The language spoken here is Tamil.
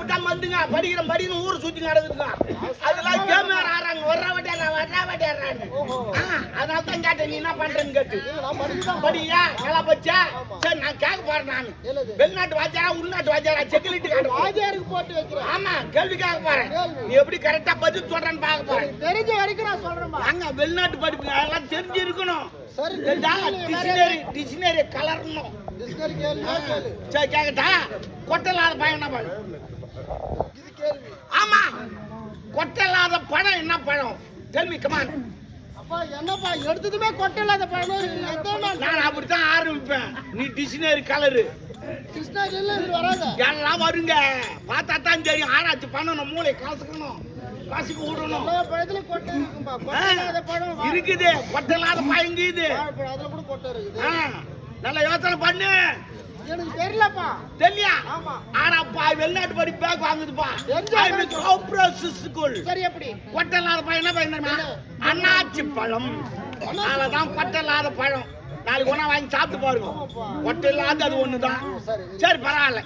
சாப்பிட்டா மந்துங்க படிக்கிற படிக்கணும் ஊர் சுத்தி நடக்குதுங்க. அதெல்லாம் கேம் வேற ஆறாங்க வர்ற வட்டியாரா வர்ற வட்டியாரான்னு அதனால தான் கேட்டேன் நீ என்ன பண்றேன்னு கேட்டு. படியா? நல்லா பச்சா சரி நான் போறேன் நான்? வெளிநாட்டு வாத்தியாரா உள்நாட்டு வாத்தியாரா? செக்யூரிட்டி கார்டு வாஜியாருக்கு போட்டு வைக்கிறேன். ஆமா கேள்வி கேட்க போறேன் நீ எப்படி கரெக்டா பதில் சொல்றேன்னு பார்க்க போறேன். தெரிஞ்ச வரைக்கும் நான் சொல்றேன்பா அங்க வெளிநாட்டு படிப்பு அதெல்லாம் தெரிஞ்சு இருக்கணும் சரி டிக்ஷனரி டிக்ஷனரி கலரணும். டிஸ்கரி கேள்வி கேளு. சரி கேக்கட்டா? கொட்டலாத பழம் என்ன பழம் இது கேள்வி. ஆமா கொட்டலாத பழம் என்ன பழம் கேள்வி கமான் அப்பா என்னப்பா எடுத்ததுமே கொட்டை இல்லாத பழம் ஆரம்பிப்பேன் நீ டிக்ஷனரி கலரு எல்லாம் வருங்க. பார்த்தா தான் தெரியும். ஆராய்ச்சி பண்ணணும். மூளை காசுக்கணும் காசுக்கு விடணும் கொட்டை கொட்டை இல்லாத இருக்குது. கொட்டை இருக்குது. ஆ, நல்லா யோசனை பண்ணு. எனக்கு தெரியலப்பா. தெரியலையா? ஆமா. ஆனாப்பா வெளிநாட்டு படி பேக் வாங்குதுப்பா. காப்ரஸ் ஸ்கூல் சரி எப்படி? கொட்டலாத பழம் என்ன பழம் தெரியுமா? அண்ணாச்சி பழம். அதுதான் கொட்டலாத பழம். நாளைக்கு ஒன்றா வாங்கி சாப்பிட்டு பாருங்க. கொட்டை இல்லாத அது ஒண்ணுதான். சரி. சரி பரவாயில்ல.